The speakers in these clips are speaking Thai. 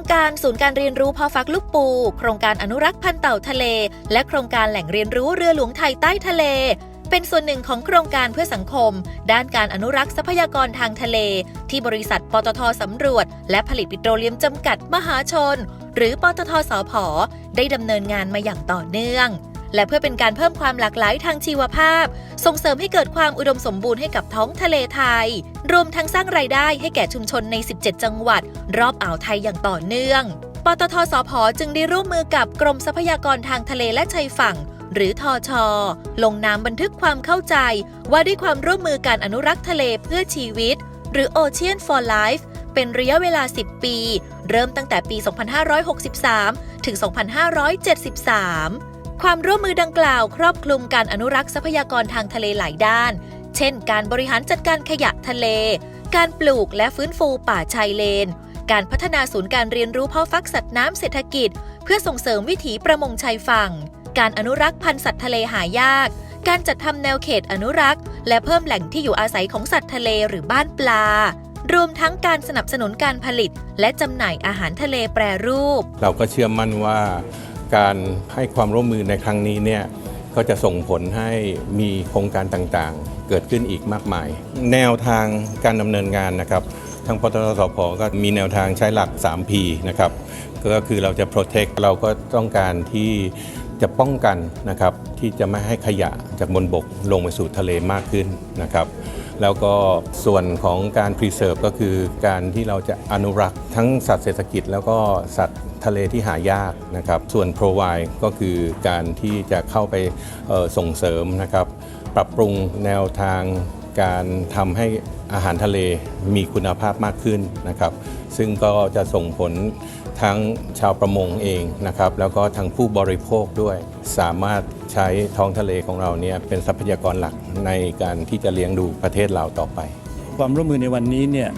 งการศูนย์การเรียนรู้เพอฟักลูกปู โครงการอนุรักษ์พันธุ์เต่าทะเล และโครงการแหล่งเรียนรู้เรือหลวงไทยใต้ทะเล เป็นส่วนหนึ่งของโครงการเพื่อสังคม ด้านการอนุรักษ์ทรัพยากรทางทะเล ที่บริษัทปตทสำรวจ และผลิตปิโตรเลียมจำกัดมหาชน หรือปตทสพได้ดำเนินงานมาอย่างต่อเนื่อง และเพื่อเป็นการเพิ่มความหลากหลายทางชีวภาพ ส่งเสริมให้เกิดความอุดมสมบูรณ์ให้กับท้องทะเลไทย รวมทั้งสร้างรายได้ให้แก่ชุมชนใน 17 จังหวัด รอบอ่าวไทยอย่างต่อเนื่อง ปตทสพจึงได้ร่วมมือกับกรมทรัพยากรทางทะเลและชายฝั่งหรือทอชอลงนามบันทึกความเข้าใจ ว่าด้วยความร่วมมือการอนุรักษ์ทะเลเพื่อชีวิต หรือ Ocean for Life เป็นระยะเวลา 10 ปี เริ่มตั้งแต่ปี 2563 ถึง 2573 ความร่วมมือดังกล่าวครอบคลุมการอนุรักษ์ทรัพยากรทางทะเลหลายด้าน เช่น การบริหารจัดการขยะทะเล การปลูกและฟื้นฟูป่าชายเลน การพัฒนาศูนย์การเรียนรู้เพาะฟักสัตว์น้ำเศรษฐกิจ เพื่อส่งเสริมวิถีประมงชายฝั่ง การอนุรักษ์พันธุ์สัตว์ทะเลหายาก การจัดทำแนวเขตอนุรักษ์ และเพิ่มแหล่งที่อยู่อาศัยของสัตว์ทะเลหรือบ้านปลา รวมทั้งการสนับสนุนการผลิต และจำหน่ายอาหารทะเลแปรรูป เราก็เชื่อมั่นว่า การให้ความร่วมมือในครั้งนี้เนี่ยก็จะส่งผลให้มีโครงการต่างๆ เกิดขึ้นอีกมากมาย แนวทางการดำเนินงานนะครับทางปตทสพก็มีแนวทางใช้หลัก 3P นะครับก็คือเราจะ protect เราก็ต้องการที่จะป้องกันนะครับที่จะไม่ให้ขยะจากบนบกลงไปสู่ทะเลมากขึ้นนะครับ แล้วก็ส่วนของการ preserve ก็คือการที่เราจะอนุรักษ์ทั้งสัตว์เศรษฐกิจ แล้วก็สัตว์ทะเลที่หายากนะครับส่วน provide ก็คือการที่จะเข้าไปส่งเสริมนะครับปรับปรุงแนวทางการทำให้อาหารทะเลมีคุณภาพมากขึ้นนะครับ ซึ่งก็จะส่งผล ทั้งชาวประมงเองนะครับแล้วก็ทั้งผู้บริโภคด้วย สามารถใช้ท้องทะเลของเราเนี่ยเป็นทรัพยากรหลักในการที่จะเลี้ยงดูประเทศเราต่อไป ความร่วมมือในวันนี้เนี่ย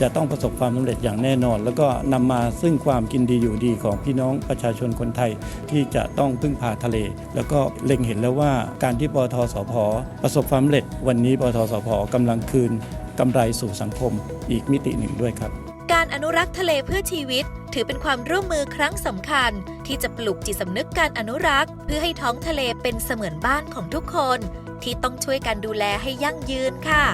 จะต้องประสบความสำเร็จอย่างแน่นอน แล้วก็นำมาซึ่งความกินดีอยู่ดีของพี่น้องประชาชนคนไทยที่จะต้องพึ่งพาทะเล แล้วก็เล็งเห็นแล้วว่าการที่ปทสพประสบความสำเร็จ วันนี้ปทสพกำลังคืนกำไรสู่สังคมอีกมิติหนึ่งด้วยครับ การอนุรักษ์ทะเลเพื่อชีวิต ถือเป็นความร่วมมือครั้งสำคัญ ที่จะปลุกจิตสำนึกการอนุรักษ์ เพื่อให้ท้องทะเลเป็นเสมือนบ้านของทุกคน ที่ต้องช่วยกันดูแลให้ยั่งยืนค่ะ